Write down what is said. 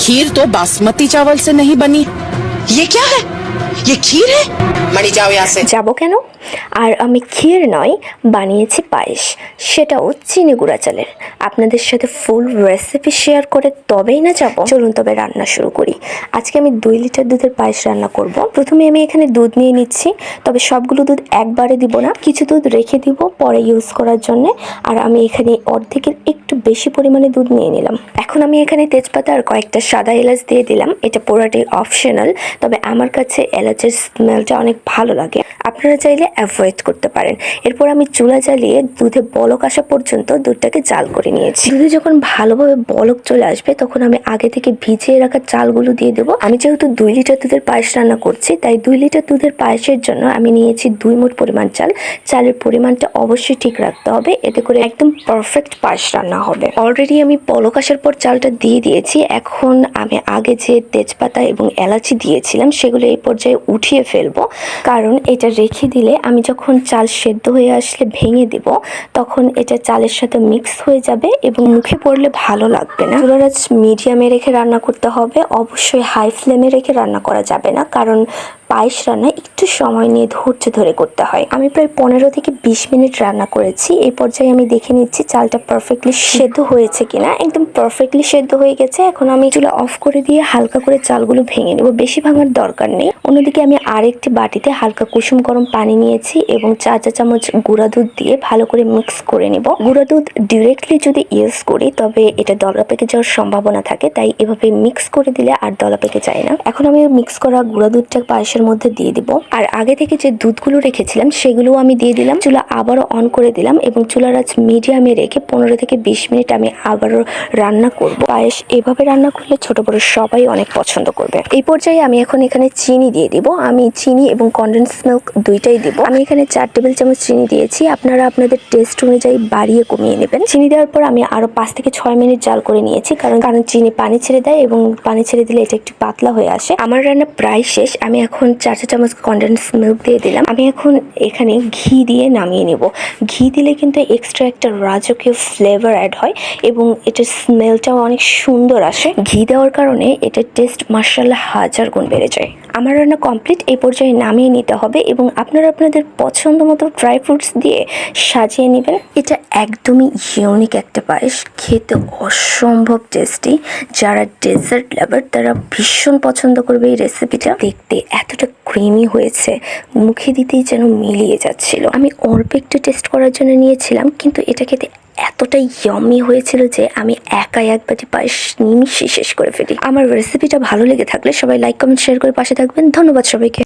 खीर तो बासमती चावल से नहीं बनी। ये क्या है? ये खीर है मणि जाओ यहाँ से যাব কেন আর আমি ক্ষীর নয় বানিয়েছি পায়েস সেটাও চিনি গুঁড়া চালের আপনাদের সাথে ফুল রেসিপি শেয়ার করে তবেই না যাব চলুন তবে রান্না শুরু করি আজকে আমি দুই লিটার দুধের পায়েস রান্না করব প্রথমে আমি এখানে দুধ নিয়ে নিচ্ছি তবে সবগুলো দুধ একবারে দিব না কিছু দুধ রেখে দিব পরে ইউজ করার জন্য আর আমি এখানে অর্ধেকের একটু বেশি পরিমাণে দুধ নিয়ে নিলাম এখন আমি এখানে তেজপাতা আর কয়েকটা সাদা এলাচ দিয়ে দিলাম এটা পুরোটাই অপশনাল তবে আমার কাছে এলাচের স্মেলটা অনেক ভালো লাগে। আপনারা চাইলে অ্যাভয়েড করতে পারেন। এরপর আমি চুলা জ্বালিয়ে দুধে বলক আসা পর্যন্ত দুধটাকে জাল করে নিয়েছি। দুধে যখন ভালোভাবে বলক চলে আসবে, তখন আমি আগে থেকে ভিজিয়ে রাখা চালগুলো দিয়ে দেবো। আমি যেহেতু দুই লিটার দুধের পায়েস রান্না করছি, তাই দুই লিটার দুধের পায়েসের জন্য আমি নিয়েছি দুই মোট পরিমাণ চাল। চালের পরিমাণটা অবশ্যই ঠিক রাখতে হবে। এতে করে একদম পারফেক্ট পায়েস রান্না হবে। অলরেডি আমি বলক আসার পর চালটা দিয়ে দিয়েছি। এখন আমি আগে যে তেজপাতা এবং এলাচি দিয়েছিলাম, সেগুলো এই পর্যায়ে উঠিয়ে ফেলব। কারণ এটা রেখে দিলে আমি যখন চাল সেদ্ধ হয়ে আসলে ভেঙে দেব, তখন এটা চালের সাথে মিক্স হয়ে যাবে এবং মুখে পড়লে ভালো লাগবে না। চুলার মিডিয়ামে রেখে রান্না করতে হবে। অবশ্যই হাই ফ্লেমে রেখে রান্না করা যাবে না। কারণ পায়েস রান্না একটু সময় নিয়ে ধৈর্য ধরে করতে হয়। আমি প্রায় পনেরো থেকে বিশ মিনিট রান্না করেছি। এই পর্যায়ে আমি দেখে নিচ্ছি চালটা পারফেক্টলি সেদ্ধ হয়েছে কিনা। একদম পারফেক্টলি সেদ্ধ হয়ে গেছে। এখন আমি চুলা অফ করে দিয়ে হালকা করে চালগুলো ভেঙে নেব। বেশি ভাঙার দরকার নেই। অন্যদিকে আমি আরেকটি বাটিতে হালকা কুসুম গরম পানি নিয়েছি এবং চা চা চামচ গুঁড়া দুধ দিয়ে ভালো করে মিক্স করে নেব। গুঁড়া দুধ ডিরেক্টলি যদি ইউজ করি, তবে এটা দলা পেকে যাওয়ার সম্ভাবনা থাকে, তাই এভাবে মিক্স করে দিলে আর দলা পেকে যায় না। এখন আমি মিক্স করা গুঁড়া দুধটা পায়েসের মধ্যে দিয়ে দিব। আর আগে থেকে যে দুধগুলো রেখেছিলাম, সেগুলোও আমি দিয়ে দিলাম। চুলা আবারও অন করে দিলাম এবং চুলার আঁচ মিডিয়ামে রেখে পনেরো থেকে বিশ মিনিট আমি আবারও রান্না করব। পায়েস এভাবে রান্না করলে ছোট বড় সবাই অনেক পছন্দ করবে। এই পর্যায়ে আমি এখন এখানে চিনি দিয়ে দিব। আমি চিনি এবং কন্ডেন্স মিল্ক দুইটাই দিব। আমি এখানে চার টেবিল চামচ চিনি দিয়েছি। আপনারা আপনাদের টেস্ট অনুযায়ী বাড়িয়ে কমিয়ে নেবেন। চিনি দেওয়ার পর আমি আরও পাঁচ থেকে ছয় মিনিট জাল করে নিয়েছি, কারণ কারণ চিনি পানি ছেড়ে দেয় এবং পানি ছেড়ে দিলে এটা একটু পাতলা হয়ে আসে। আমার রান্না প্রায় শেষ। আমি এখন চার চা চামচ কন্ডেন্স মিল্ক দিয়ে দিলাম। আমি এখন এখানে ঘি দিয়ে নামিয়ে নেব। ঘি দিলে কিন্তু এক্সট্রা একটা রাজকীয় ফ্লেভার অ্যাড হয় এবং এটার স্মেলটাও অনেক সুন্দর আসে। ঘি দেওয়ার কারণে এটার টেস্ট মার্শাল্লাহ হাজার গুণ বেড়ে যায়। আমার রান্না কমপ্লিট এই পর্যায়ে নামিয়ে নিতে হবে এবং আপনারা আপনাদের পছন্দ মতো ড্রাই ফ্রুটস দিয়ে সাজিয়ে নেবেন। এটা একদমই ইউনিক একটা পায়েস। খেতে অসম্ভব টেস্টি যারা ডেজার্ট লাভার তারা ভীষণ পছন্দ করবে এই রেসিপিটা দেখতে এতটা ক্রিমি হয়েছে। মুখে দিতেই যেন মিলিয়ে যাচ্ছিল। আমি অল্প একটু টেস্ট করার জন্য নিয়েছিলাম, কিন্তু এটা খেতে এতটাই ইয়মি হয়েছিল যে আমি একা এক বাটি পায়েস নিমিশে শেষ করে ফেলি। আমার রেসিপিটা ভালো লেগে থাকলে সবাই লাইক কমেন্ট শেয়ার করে পাশে থাকবেন। ধন্যবাদ সবাইকে।